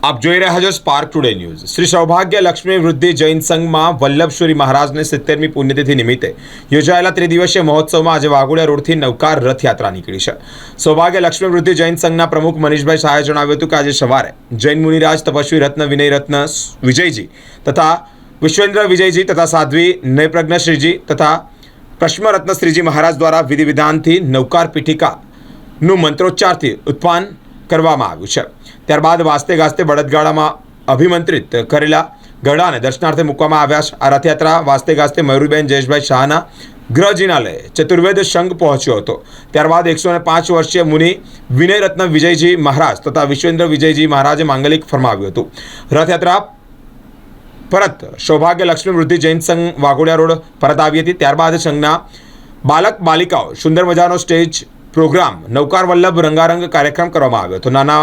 આપ જોઈ રહ્યા છો સ્પાર્ક ટુડે ન્યૂઝ શ્રી સૌભાગ્ય લક્ષ્મી વૃદ્ધિ જૈન સંઘમાં વલ્લભશ્વરી મહારાજને સિત્તેરમી પુણ્યતિથિ નિમિત્તે યોજાયેલા ત્રિદિવસીય મહોત્સવમાં આજે વાઘોડિયા રોડથી નવકાર રથયાત્રા નીકળી છે. સૌભાગ્ય લક્ષ્મી વૃદ્ધિ જૈન સંઘના પ્રમુખ મનીષભાઈ શાહે જણાવ્યું હતું કે આજે સવારે જૈન મુનિરાજ તપસ્વી રત્ન વિનય રત્ન વિજયજી તથા વિશ્વેન્દ્ર વિજયજી તથા સાધ્વી નયપ્રજ્ઞશ્રીજી તથા પ્રશ્મરત્ન શ્રીજી મહારાજ દ્વારા વિધિ વિધાનથી નવકાર પીઠિકાનું મંત્રોચ્ચારથી ઉત્પાન કરવામાં આવ્યું છે. ત્યારબાદ વાસ્તે ગાસ્તે બળદગાડામાં અભિમંત્રિત કરેલા ગળાને દર્શનાર્થે મૂકવામાં આવ્યા છે. આ રથયાત્રા વાસ્તે ગાસ્તે મયુરીબેન જયેશભાઈ શાહના ગ્રહજીનાલય ચતુર્વેદ સંઘ પહોંચ્યો હતો. ત્યારબાદ એકસો ને પાંચ વર્ષીય મુનિ વિનયરત્ન વિજયજી મહારાજ તથા વિશ્વેન્દ્ર વિજયજી મહારાજે માંગલિક ફરમાવ્યું હતું. રથયાત્રા પરત સૌભાગ્ય લક્ષ્મી વૃદ્ધિ જૈન સંઘ વાઘોડિયા રોડ પરત આવી હતી. ત્યારબાદ સંઘના બાલક બાલિકાઓ સુંદર મજાનો સ્ટેજ પ્રોગ્રામ નવકાર વલ્લભ રંગારંગ કાર્યક્રમ કરવામાં આવ્યો હતો. નાના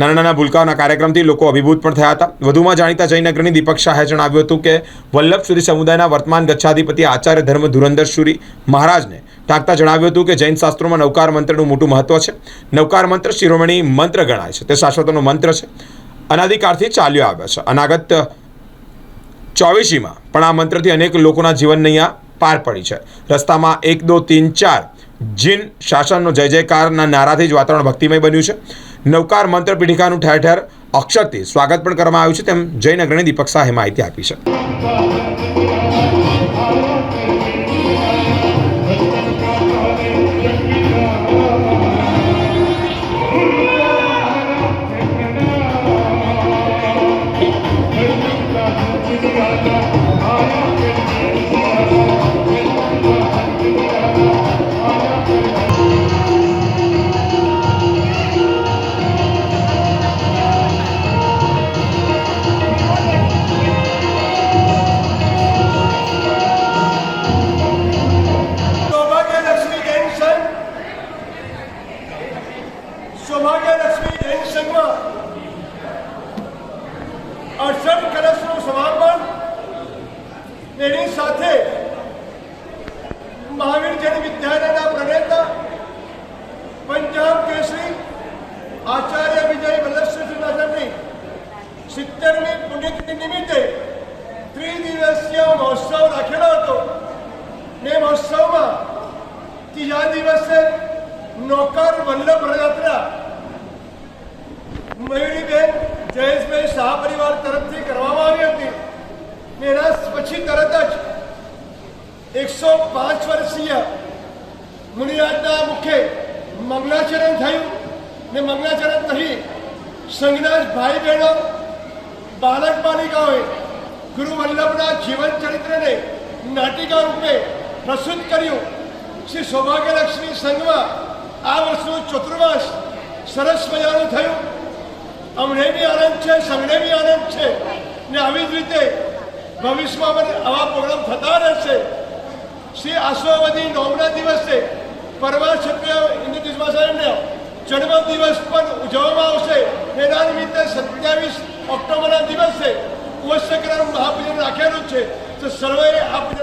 નાના નાના ભૂલકાઓના કાર્યક્રમથી લોકો અભિભૂત પણ થયા હતા. વધુમાં જાણીતા જયનગરની દીપક શાહે જણાવ્યું હતું કે વલ્લભસુરી સમુદાયના વર્તમાન ગચ્છાધિપતિ આચાર્ય ધર્મ ધુરંધરસુરી મહારાજને ટાંકતા જણાવ્યું હતું કે, જૈન શાસ્ત્રોમાં નવકાર મંત્રનું મોટું મહત્વ છે. નવકાર મંત્ર શિરોમણી મંત્ર ગણાય છે. તે શાશ્વતનો મંત્ર છે. અનાદિકાળથી ચાલ્યો આવ્યો છે. અનાગત ચોવીસીમાં પણ આ મંત્રથી અનેક લોકોના જીવનની નૈયા પાર પડી છે. રસ્તામાં એક, દો, તીન, ચાર જીન શાસનનો જય જયકારના નારાથી જ વાતાવરણ ભક્તિમય બન્યું છે. નવકાર મંત્ર પીઠિકાનું ઠેર ઠેર અક્ષરથી સ્વાગત પણ કરવામાં આવ્યું છે. તેમ જૈન અગ્રણી દીપક શાહે માહિતી આપી છે. અડસઠ કલશનું સમાપન એની સાથે મહાવીર જૈન વિદ્યાલયના પ્રણેતા, પંજાબ કેસરી, આચાર્ય વિજય વલ્લભશ્રી મહારાજની સિત્તેરમી પુણ્યતિથિ નિમિત્તે ત્રિદિવસીય મહોત્સવ રાખેલો હતો. ને મહોત્સવમાં ત્રીજા દિવસે નોકર વલ્લભ રથયાત્રા. મયુરીબેન જયેશભાઈ શાહ પરિવાર તરફથી કરવામાં આવી હતી. એના પછી તરત જ એકસો પાંચ વર્ષીય મુનિરાજના મુખે મંગલાચરણ થયું ને મંગલાચરણ થઈ સંઘના જ ભાઈ બહેનો બાળક બાલિકાઓએ ગુરુ વલ્લભના જીવન ચરિત્રને નાટિકા રૂપે પ્રસ્તુત કર્યું. શ્રી સૌભાગ્યલક્ષ્મી સંઘમાં આ વર્ષનું ચતુર્માસ સરસ મજાનું થયું. અમને બી આનંદ છે, સંઘને બી આનંદ છે. ને આવી જ રીતે ભવિષ્યમાં પણ આવા પ્રોગ્રામ થતા રહેશે. શ્રી આશ્વાવધી નોમના દિવસે પરવા ક્ષત્રિય ઇન્દ્રજીત સાહેબને જન્મ દિવસ પણ ઉજવવામાં આવશે. એના નિમિત્તે સત્યાવીસ ઓક્ટોબરના દિવસે ઉત્સક્રમ મહાપૂજન રાખેલું છે. તો સર્વે આ પૂજનમાં પધારો બહુ